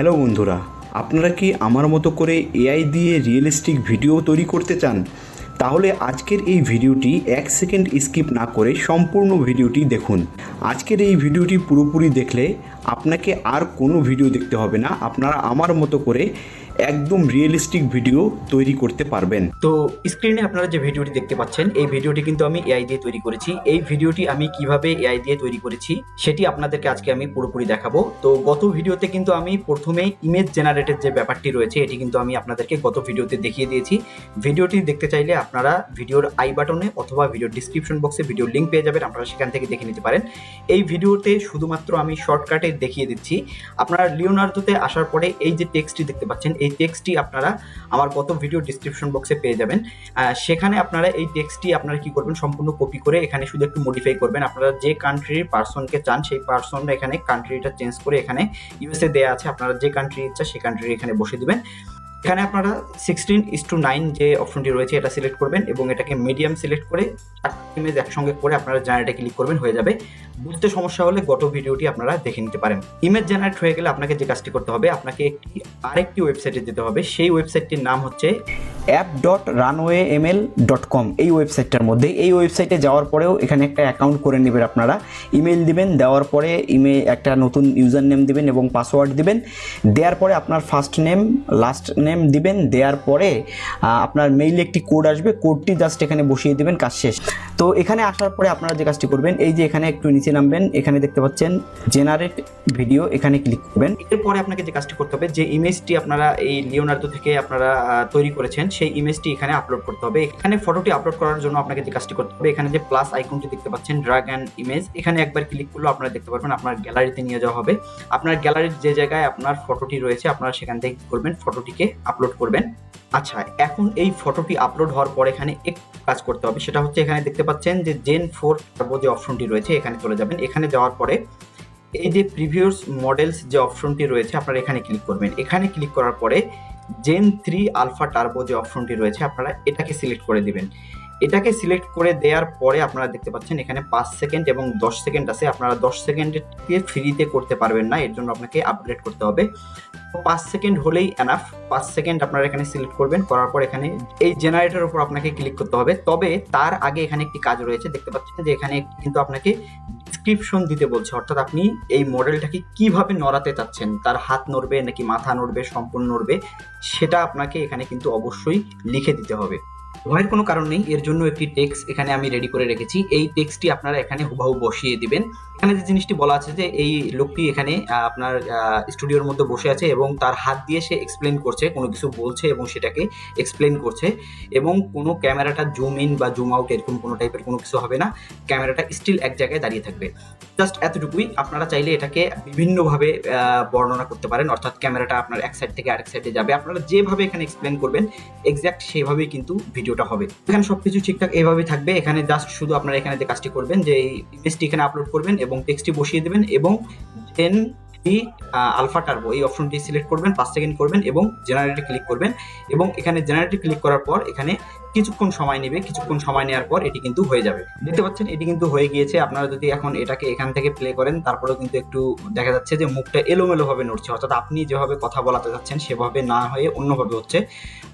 Hello বন্ধুরা, আপনারা কি আমার মতো করে এআই দিয়ে রিয়েলিস্টিক ভিডিও তৈরি করতে চান? তাহলে আজকের এই ভিডিওটি এক সেকেন্ড স্কিপ না করে সম্পূর্ণ ভিডিওটি দেখুন। আজকের এই ভিডিওটি পুরোপুরি দেখলে আপনাকে আর কোনো ভিডিও দেখতে হবে না। আপনারা আমার মতো করে একদম রিয়েলিস্টিক ভিডিও তৈরি করতে পারবেন। তো স্ক্রিনে আপনারা যে ভিডিওটি দেখতে পাচ্ছেন, এই ভিডিওটি কিন্তু আমি এআই দিয়ে তৈরি করেছি। এই ভিডিওটি আমি কীভাবে এআই দিয়ে তৈরি করেছি, সেটি আপনাদেরকে আজকে আমি পুরোপুরি দেখাবো। তো গত ভিডিওতে কিন্তু আমি প্রথমে ইমেজ জেনারেটের যে ব্যাপারটি রয়েছে, এটি কিন্তু আমি আপনাদেরকে গত ভিডিওতে দেখিয়ে দিয়েছি। ভিডিওটি দেখতে চাইলে আপনারা ভিডিওর আই বাটনে অথবা ভিডিওর ডিসক্রিপশন বক্সে ভিডিওর লিঙ্ক পেয়ে যাবেন, আপনারা সেখান থেকে দেখে নিতে পারেন। এই ভিডিওতে শুধুমাত্র আমি শর্টকাটে দেখিয়ে দিচ্ছি। আপনারা লিওনার্দোতে আসার পরে এই যে টেক্সটটি দেখতে পাচ্ছেন, এই টেক্সটটি আপনারা আমার গত ভিডিও ডিসক্রিপশন বক্সে পেয়ে যাবেন। সেখানে আপনারা এই টেক্সটটি আপনারা কি করবেন, সম্পূর্ণ কপি করে এখানে শুধু একটু মডিফাই করবেন। আপনারা যে কান্ট্রির পার্সনকে চান, সেই পার্সনরা এখানে কান্ট্রিটা চেঞ্জ করে এখানে ইউএসএ দেওয়া আছে। আপনারা যে কান্ট্রি ইচ্ছা, সেই কান্ট্রি এখানে বসে দিবেন। এখানে আপনারা সিক্সটিন ইস টু নাইন যে অপশনটি রয়েছে, এটা সিলেক্ট করবেন এবং এটাকে মিডিয়াম সিলেক্ট করে ইমেজ একসঙ্গে করে আপনারা জেনারেটে ক্লিক করবেন, হয়ে যাবে। বুঝতে সমস্যা হলে গত ভিডিওটি আপনারা দেখে নিতে পারেন। ইমেজ জেনারেট হয়ে গেলে আপনাকে যে কাজটি করতে হবে, আপনাকে একটি আরেকটি ওয়েবসাইটে যেতে হবে। সেই ওয়েবসাইটটির নাম হচ্ছে app dot runway ML dot com এই ওয়েবসাইটটার মধ্যে এই ওয়েবসাইটে যাওয়ার পরেও এখানে একটা অ্যাকাউন্ট করে নেবেন আপনারা। ইমেল দিবেন, দেওয়ার পরে ইমেল একটা নতুন ইউজার নেম দিবেন এবং পাসওয়ার্ড দিবেন। দেওয়ার পরে আপনার ফার্স্ট নেম লাস্ট নেম দিবেন। দেওয়ার পরে আপনার মেইলে একটি কোড আসবে। কোডটি জাস্ট এখানে বসিয়ে দিবেন, কাজ শেষ। তো এখানে আসার পরে আপনারা যে কাজটি করবেন, এই যে এখানে একটু নিচে নামবেন, এখানে দেখতে পাচ্ছেন জেনারেট ভিডিও এখানে ক্লিক করবেন। এরপরে আপনাকে যে কাজটি করতে হবে, যে ইমেজটি আপনারা এই লিওনার্দো থেকে আপনারা তৈরি করেছেন, সেই ইমেজটি এখানে আপলোড করতে হবে। এখানে ফটোটি আপলোড করার জন্য আপনাকে যে কাজটি করতে হবে, এখানে যে প্লাস আইকনটি দেখতে পাচ্ছেন ড্রাগ অ্যান্ড ইমেজ এখানে একবার ক্লিক করলে আপনারা দেখতে পারবেন আপনার গ্যালারিতে নিয়ে যাওয়া হবে। আপনার গ্যালারির যে জায়গায় আপনার ফটোটি রয়েছে, আপনারা সেখান থেকে করবেন ফটোটিকে আপলোড করবেন। আচ্ছা এখন এই ফটোটি আপলোড হওয়ার পর এখানে একটু কাজ করতে হবে, সেটা হচ্ছে এখানে দেখতে পাচ্ছেন যে জেন ফোর টার্বো যে অপশনটি রয়েছে, এখানে চলে যাবেন। এখানে যাওয়ার পরে এই যে প্রিভিয়াস মডেলস যে অপশনটি রয়েছে, আপনারা এখানে ক্লিক করবেন। এখানে ক্লিক করার পরে জেন থ্রি আলফা টার্বো যে অপশনটি রয়েছে, আপনারা এটাকে সিলেক্ট করে দিবেন। এটাকে সিলেক্ট করে দেওয়ার পরে আপনারা দেখতে পাচ্ছেন এখানে পাঁচ সেকেন্ড এবং দশ সেকেন্ড আছে। আপনারা দশ সেকেন্ডকে ফ্রিতে করতে পারবেন না, এর জন্য আপনাকে আপগ্রেড করতে হবে। পাঁচ সেকেন্ড হলেই এনাফ পাঁচ সেকেন্ড আপনারা এখানে সিলেক্ট করবেন, করার পর এখানে এই জেনারেটরের উপর আপনাকে ক্লিক করতে হবে। তবে তার আগে এখানে একটি কাজ রয়েছে, দেখতে পাচ্ছেন যে এখানে কিন্তু আপনাকে ডিসক্রিপশন দিতে বলছে। অর্থাৎ আপনি এই মডেলটাকে কীভাবে নড়াতে চাচ্ছেন? তার হাত নড়বে নাকি মাথা নড়বে, সম্পূর্ণ নড়বে, সেটা আপনাকে এখানে কিন্তু অবশ্যই লিখে দিতে হবে। ভয়ের কোনো কারণ নেই, এর জন্য একটি টেক্সট এখানে আমি রেডি করে রেখেছি। এই টেক্সটটি আপনারা এখানে হুবাহু বসিয়ে দিবেন। এখানে যে জিনিসটি বলা আছে যে, এই লোকটি এখানে আপনার স্টুডিওর মধ্যে বসে আছে এবং তার হাত দিয়ে সে এক্সপ্লেন করছে, কোনো কিছু বলছে এবং সেটাকে এক্সপ্লেন করছে এবং কোনো ক্যামেরাটা জুম ইন বা জুম আউট এরকম কোনো টাইপের কোনো কিছু হবে না। ক্যামেরাটা স্টিল এক জায়গায় দাঁড়িয়ে থাকবে। জাস্ট এতটুকুই। আপনারা চাইলে এটাকে বিভিন্নভাবে বর্ণনা করতে পারেন। অর্থাৎ ক্যামেরাটা আপনার এক সাইড থেকে আরেক সাইডে যাবে। আপনারা যেভাবে এখানে এক্সপ্লেন করবেন এক্স্যাক্ট সেভাবেই কিন্তু ভিডিওটা হবে। এখানে সবকিছু ঠিকঠাক এইভাবে থাকবে। এখানে জাস্ট শুধু আপনারা এখানে যে কাজটি করবেন, যে ইমেজটি এখানে আপলোড করবেন এবং টেক্সটটি বসিয়ে দেবেন এবং দেন আলফা টার্বো এই অপশনটি সিলেক্ট করবেন, পাঁচ সেকেন্ড করবেন এবং জেনারেটে ক্লিক করবেন এবং এখানে জেনারেটে ক্লিক করার পর এখানে কিছুক্ষণ সময় নেবে, কিছুক্ষণ সময় নেওয়ার পর এটি কিন্তু হয়ে যাবে। দেখতে পাচ্ছেন, এটি কিন্তু হয়ে গিয়েছে। আপনারা যদি এখন এটাকে এখান থেকে প্লে করেন, তারপরেও কিন্তু একটু দেখা যাচ্ছে যে মুখটা এলোমেলো ভাবে নড়ছে। অর্থাৎ আপনি যেভাবে কথা বলাতে যাচ্ছেন, সেভাবে না হয়ে অন্যভাবে হচ্ছে।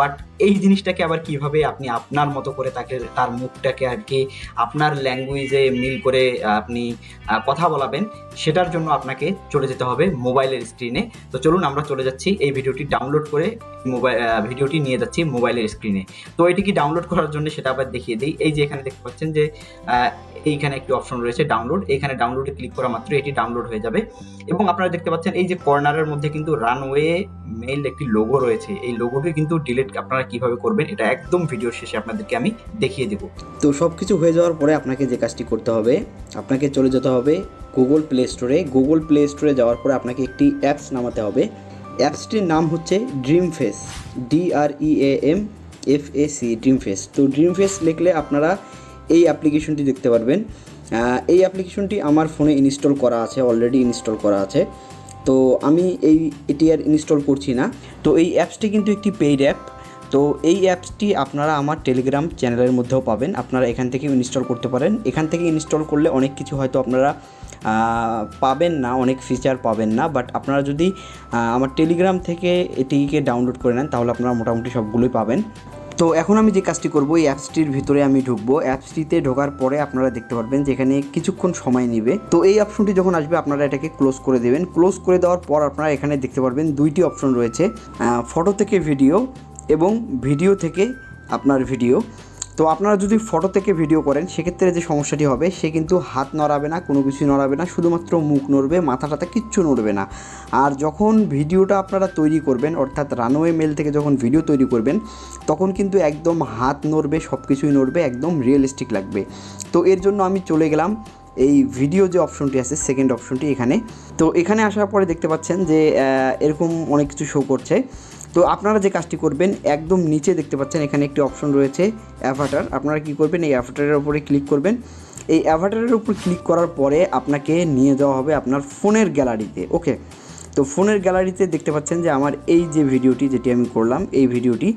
বাট এই জিনিসটাকে আবার কীভাবে আপনি আপনার মতো করে তাকে, তার মুখটাকে আর কি আপনার ল্যাঙ্গুয়েজে মিল করে আপনি কথা বলাবেন, সেটার জন্য আপনাকে চলে যেতে হবে মোবাইলের স্ক্রিনে তো চলুন, আমরা চলে যাচ্ছি। এই ভিডিওটি ডাউনলোড করে মোবাইল ভিডিওটি নিয়ে যাচ্ছি মোবাইলের স্ক্রিনে তো এটি কি ডাউনলোড করার জন্য সেটা আবার দেখিয়ে দিই। এই যে এখানে দেখতে পাচ্ছেন যে এইখানে একটি অপশন রয়েছে ডাউনলোড এখানে ডাউনলোডে ক্লিক করা মাত্র এটি ডাউনলোড হয়ে যাবে। এবং আপনারা দেখতে পাচ্ছেন এই যে কর্নারের মধ্যে কিন্তু রানওয়ে মেইল একটি লোগো রয়েছে। এই লোগোটি কিন্তু ডিলিট আপনারা কীভাবে করবেন, এটা একদম ভিডিওর শেষে আপনাদেরকে আমি দেখিয়ে দেবো। তো সব কিছু হয়ে যাওয়ার পরে আপনাকে যে কাজটি করতে হবে, আপনাকে চলে যেতে হবে গুগল প্লে স্টোরে গুগল প্লে স্টোরে যাওয়ার পরে আপনাকে একটি অ্যাপস নামাতে হবে। অ্যাপসটির নাম হচ্ছে dream face D R E A M F A C dream face তো ড্রিম ফেস লিখলে আপনারা এই অ্যাপ্লিকেশনটি দেখতে পারবেন। এই অ্যাপ্লিকেশনটি আমার ফোনে ইনস্টল করা আছে অলরেডি ইনস্টল করা আছে। তো আমি এই, এটি আর ইনস্টল করছি না। তো এই অ্যাপসটি কিন্তু একটি পেইড অ্যাপ তো এই অ্যাপসটি আপনারা আমার টেলিগ্রাম চ্যানেলের মধ্যেও পাবেন। আপনারা এখান থেকে ইনস্টল করতে পারেন। এখান থেকে ইনস্টল করলে অনেক কিছু হয়তো আপনারা পাবেন না, অনেক ফিচার পাবেন না। বাট আপনারা যদি আমার টেলিগ্রাম থেকে এটিকে ডাউনলোড করে নেন, তাহলে আপনারা মোটামুটি সবগুলোই পাবেন। তো এখন আমি যে কাজটি করব, এই অ্যাপসটির ভিতরে আমি ঢুকবো। অ্যাপসটিতে ঢোকার পরে আপনারা দেখতে পারবেন যে এখানে কিছুক্ষণ সময় নেবে। তো এই অপশনটি যখন আসবে, আপনারা এটাকে ক্লোজ করে দেবেন। ক্লোজ করে দেওয়ার পর আপনারা এখানে দেখতে পারবেন দুইটি অপশন রয়েছে। ফটো থেকে ভিডিও এবং ভিডিও থেকে আপনার ভিডিও। তো আপনারা যদি ফটো থেকে ভিডিও করেন, সেক্ষেত্রে যে সমস্যাটি হবে, সে কিন্তু হাত নড়াবে না, কোনো কিছু নড়াবে না, শুধুমাত্র মুখ নড়বে মাথা টাথা কিচ্ছু নড়বে না। আর যখন ভিডিওটা আপনারা তৈরি করবেন, অর্থাৎ রানওয়ে মেল থেকে যখন ভিডিও তৈরি করবেন, তখন কিন্তু একদম হাত নড়বে সব কিছুই নড়বে, একদম রিয়েলিস্টিক লাগবে। তো এর জন্য আমি চলে গেলাম, এই ভিডিও যে অপশনটি আছে সেকেন্ড অপশনটি এখানে। তো এখানে আসার পরে দেখতে পাচ্ছেন যে এরকম অনেক কিছু শো করছে। তো আপনারা যে কাজটি করবেন, একদম নিচে দেখতে পাচ্ছেন এখানে একটি অপশন রয়েছে, অ্যাভাটার। আপনারা কি করবেন, এই অ্যাভাটারের উপরে ক্লিক করবেন। এই অ্যাভাটারের উপর ক্লিক করার পরে আপনাকে নিয়ে যাওয়া হবে আপনার ফোনের গ্যালারিতে, ওকে? তো ফোনের গ্যালারিতে দেখতে পাচ্ছেন যে আমার এই যে ভিডিওটি যেটি আমি করলাম, এই ভিডিওটি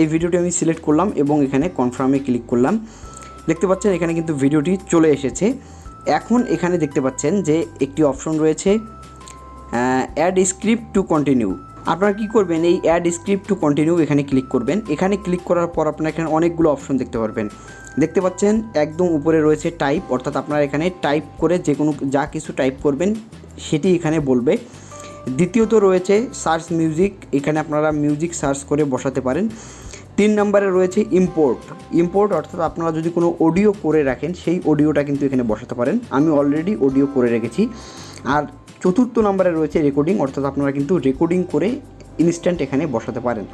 এই ভিডিওটি আমি সিলেক্ট করলাম এবং এখানে কনফার্মে ক্লিক করলাম। দেখতে পাচ্ছেন এখানে কিন্তু ভিডিওটি চলে এসেছে। এখন এখানে দেখতে পাচ্ছেন যে একটি অপশন রয়েছে অ্যাড স্ক্রিপ্ট টু কন্টিনিউ। আপনারা কি করবেন, এই অ্যাড স্ক্রিপ্ট টু কন্টিনিউ এখানে ক্লিক করবেন। এখানে ক্লিক করার পর আপনারা এখানে অনেকগুলো অপশন দেখতে পারবেন। দেখতে পাচ্ছেন, একদম উপরে রয়েছে টাইপ অর্থাৎ আপনারা এখানে টাইপ করে যে কোনো যা কিছু টাইপ করবেন, সেটি এখানে বলবে। দ্বিতীয়ত রয়েছে সার্চ মিউজিক এখানে আপনারা মিউজিক সার্চ করে বসাতে পারেন। তিন নম্বরে রয়েছে ইম্পোর্ট ইম্পোর্ট অর্থাৎ আপনারা যদি কোনো অডিও করে রাখেন, সেই অডিওটা কিন্তু এখানে বসাতে পারেন। আমি অলরেডি অডিও করে রেখেছি। আর চতুর্থ নম্বরে রয়েছে রেকর্ডিং অর্থাৎ আপনারা কিন্তু রেকর্ডিং করে ইনস্ট্যান্ট এখানে বসাতে পারেন।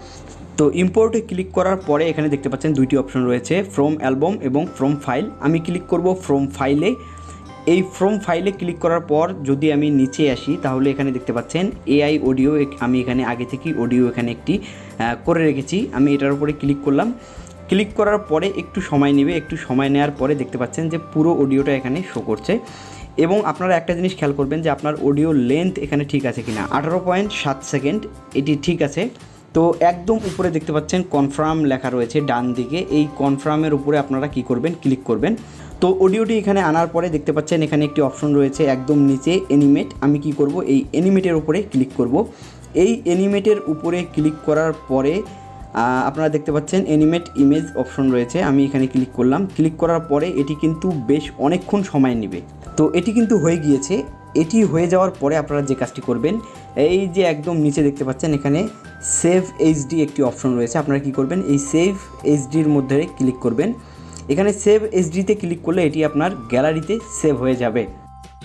তো ইম্পোর্টে ক্লিক করার পরে এখানে দেখতে পাচ্ছেন দুইটি অপশন রয়েছে ফ্রম অ্যালবাম এবং ফ্রম ফাইল আমি ক্লিক করব ফ্রম ফাইলে এই ফ্রম ফাইলে ক্লিক করার পর যদি আমি নিচে আসি, তাহলে এখানে দেখতে পাচ্ছেন এআই অডিও আমি এখানে আগে থেকেই অডিও এখানে একটি করে রেখেছি। আমি এটার উপরে ক্লিক করলাম। ক্লিক করার পরে একটু সময় নেবে। একটু সময় নেওয়ার পরে দেখতে পাচ্ছেন যে পুরো অডিওটা এখানে শো করছে। এবং আপনারা একটা জিনিস খেয়াল করবেন যে আপনার অডিও লেন্থ এখানে ঠিক আছে কিনা। আঠারো পয়েন্ট সাত সেকেন্ড এটি ঠিক আছে। তো একদম উপরে দেখতে পাচ্ছেন কনফার্ম লেখা রয়েছে ডান দিকে। এই কনফার্মের উপরে আপনারা কি করবেন? ক্লিক করবেন। তো অডিওটি এখানে আনার পরে দেখতে পাচ্ছেন এখানে একটি অপশন রয়েছে একদম নিচে এনিমেট আমি কি করব? এই এনিমেটের উপরে ক্লিক করব। এই এনিমেটের উপরে ক্লিক করার পরে আপনারা দেখতে পাচ্ছেন এনিমেট ইমেজ অপশন রয়েছে। আমি এখানে ক্লিক করলাম। ক্লিক করার পরে এটি কিন্তু বেশ অনেকক্ষণ সময় নেবে। তো এটি কিন্তু হয়ে গিয়েছে। এটি হয়ে যাওয়ার পরে আপনারা যে কাজটি করবেন, এই যে একদম নিচে দেখতে পাচ্ছেন এখানে সেভ এইচডি একটি অপশন রয়েছে। আপনারা কি করবেন? এই সেভ এইচডির মধ্যে ক্লিক করবেন। এখানে সেভ এইচডিতে ক্লিক করলে এটি আপনার গ্যালারিতে সেভ হয়ে যাবে।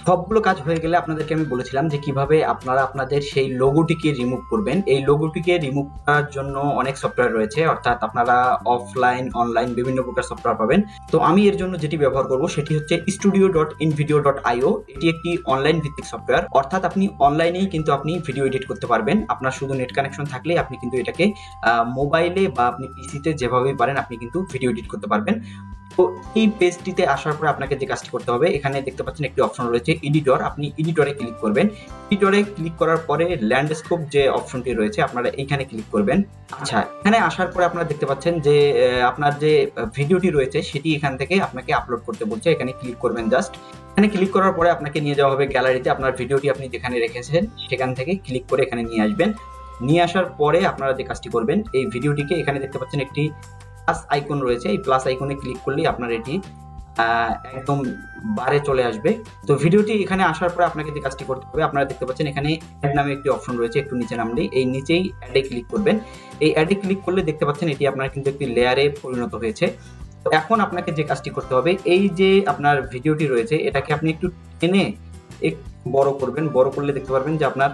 সবগুলো কাজ হয়ে গেলে আপনাদেরকে আমি বলেছিলাম যে কীভাবে আপনারা আপনাদের সেই লোগোটিকে রিমুভ করবেন। এই লোগোটিকে রিমুভ করার জন্য অনেক সফটওয়্যার রয়েছে, অর্থাৎ আপনারা অফলাইন অনলাইন বিভিন্ন প্রকার সফটওয়্যার পাবেন। তো আমি এর জন্য যেটি ব্যবহার করব সেটি হচ্ছে studio dot InVideo dot IO এটি একটি অনলাইন ভিত্তিক সফটওয়্যার অর্থাৎ আপনি অনলাইনেই কিন্তু আপনি ভিডিও এডিট করতে পারবেন। আপনার শুধু নেট কানেকশন থাকলে আপনি কিন্তু এটাকে মোবাইলে বা আপনি পিসিতে যেভাবেই পারেন, আপনি কিন্তু ভিডিও এডিট করতে পারবেন। তো এই পেজটিতে আসার পরে আপনাকে যে কাজটি করতে হবে, এখানে দেখতে পাচ্ছেন একটি অপশন রয়েছে এডিটর আপনি এডিটরে ক্লিক করবেন। এডিটরে ক্লিক করার পরে ল্যান্ডস্কেপ যে অপশনটি রয়েছে, আপনারা এইখানে ক্লিক করবেন। আচ্ছা এখানে আসার পরে আপনারা দেখতে পাচ্ছেন যে আপনার যে ভিডিওটি রয়েছে, সেটি এখান থেকে আপনাকে আপলোড করতে বলছে। এখানে ক্লিক করবেন জাস্ট এখানে ক্লিক করার পরে আপনাকে নিয়ে যাওয়া হবে গ্যালারিতে আপনার ভিডিওটি আপনি যেখানে রেখেছেন, সেখান থেকে ক্লিক করে এখানে নিয়ে আসবেন। নিয়ে আসার পরে আপনারা যে কাজটি করবেন, এই ভিডিওটিকে এখানে দেখতে পাচ্ছেন একটি প্লাস আইকন রয়েছে, এই প্লাস আইকনে ক্লিক করলেই আপনার এটি একদম বারে চলে আসবে। তো ভিডিওটি এখানে আসার পরে আপনাকে যে কাজটি করতে হবে, আপনারা দেখতে পাচ্ছেন এখানে অ্যাড নামে একটি অপশন রয়েছে, একটু নিচে নামলেই এই নিচেই অ্যাডে ক্লিক করবেন। এই অ্যাডে ক্লিক করলে দেখতে পাচ্ছেন এটি আপনার কিন্তু একটি লেয়ারে পরিণত হয়েছে। তো এখন আপনাকে যে কাজটি করতে হবে, এই যে আপনার ভিডিওটি রয়েছে, এটাকে আপনি একটু টেনে বড় করবেন। বড় করলে দেখতে পারবেন যে আপনার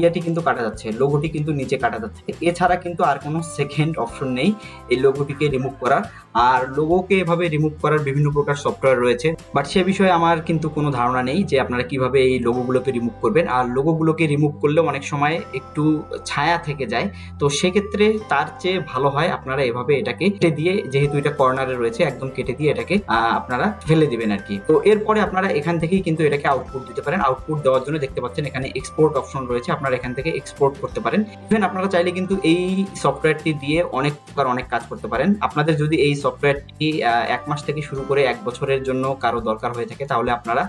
ইয়াটি কিন্তু কাটা যাচ্ছে লোগোটি কিন্তু নিচে কাটা যাচ্ছে। এছাড়া কিন্তু আর কোনো সেকেন্ড অপশন নেই এই লোগোটিকে রিমুভ করার আর লোগোকে এভাবে রিমুভ করার বিভিন্ন প্রকার সফটওয়্যার রয়েছে। বাট সে বিষয়ে আমার কিন্তু কোনো ধারণা নেই যে আপনারা কীভাবে এই লোগোগুলোকে রিমুভ করবেন। আর লোগোগুলোকে রিমুভ করলে অনেক সময় একটু ছায়া থেকে যায়। তো সেক্ষেত্রে তার চেয়ে ভালো হয় আপনারা এভাবে এটাকে কেটে দিয়ে, যেহেতু এটা কর্নারে রয়েছে, একদম কেটে দিয়ে এটাকে আপনারা ফেলে দিবেন আর কি। তো এরপরে আপনারা এখান থেকেই কিন্তু এটাকে আউটপুট দিতে পারেন। আউটপুট দেওয়ার জন্য দেখতে পাচ্ছেন এখানে এক্সপোর্ট অপশন অপশন রয়েছে, আপনারা এখান থেকে এক্সপোর্ট করতে পারেন। ইভেন আপনারা চাইলে কিন্তু এই সফটওয়্যারটি দিয়ে অনেক প্রকার অনেক কাজ করতে পারেন। আপনাদের যদি এই সফটওয়্যারটি এক মাস থেকে শুরু করে এক বছরের জন্য কারও দরকার হয়ে থাকে, তাহলে আপনারা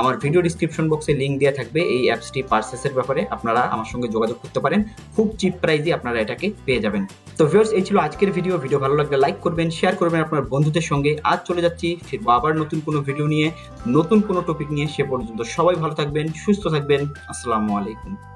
আমার ভিডিও ডিসক্রিপশন বক্সে লিঙ্ক দেওয়া থাকবে। এই অ্যাপসটি পার্সেসের ব্যাপারে আপনারা আমার সঙ্গে যোগাযোগ করতে পারেন। খুব চিপ প্রাইজে আপনারা এটাকে পেয়ে যাবেন। তো ভিউয়ার্স, এই ছিল আজকের ভিডিও ভিডিও ভালো লাগলে লাইক করবেন শেয়ার করবেন আপনার বন্ধুদের সঙ্গে। আজ চলে যাচ্ছি, ফিরবো আবার নতুন কোনো ভিডিও নিয়ে, নতুন কোনো টপিক নিয়ে, সে পর্যন্ত সবাই ভালো থাকবেন, সুস্থ থাকবেন। আসসালামু আলাইকুম।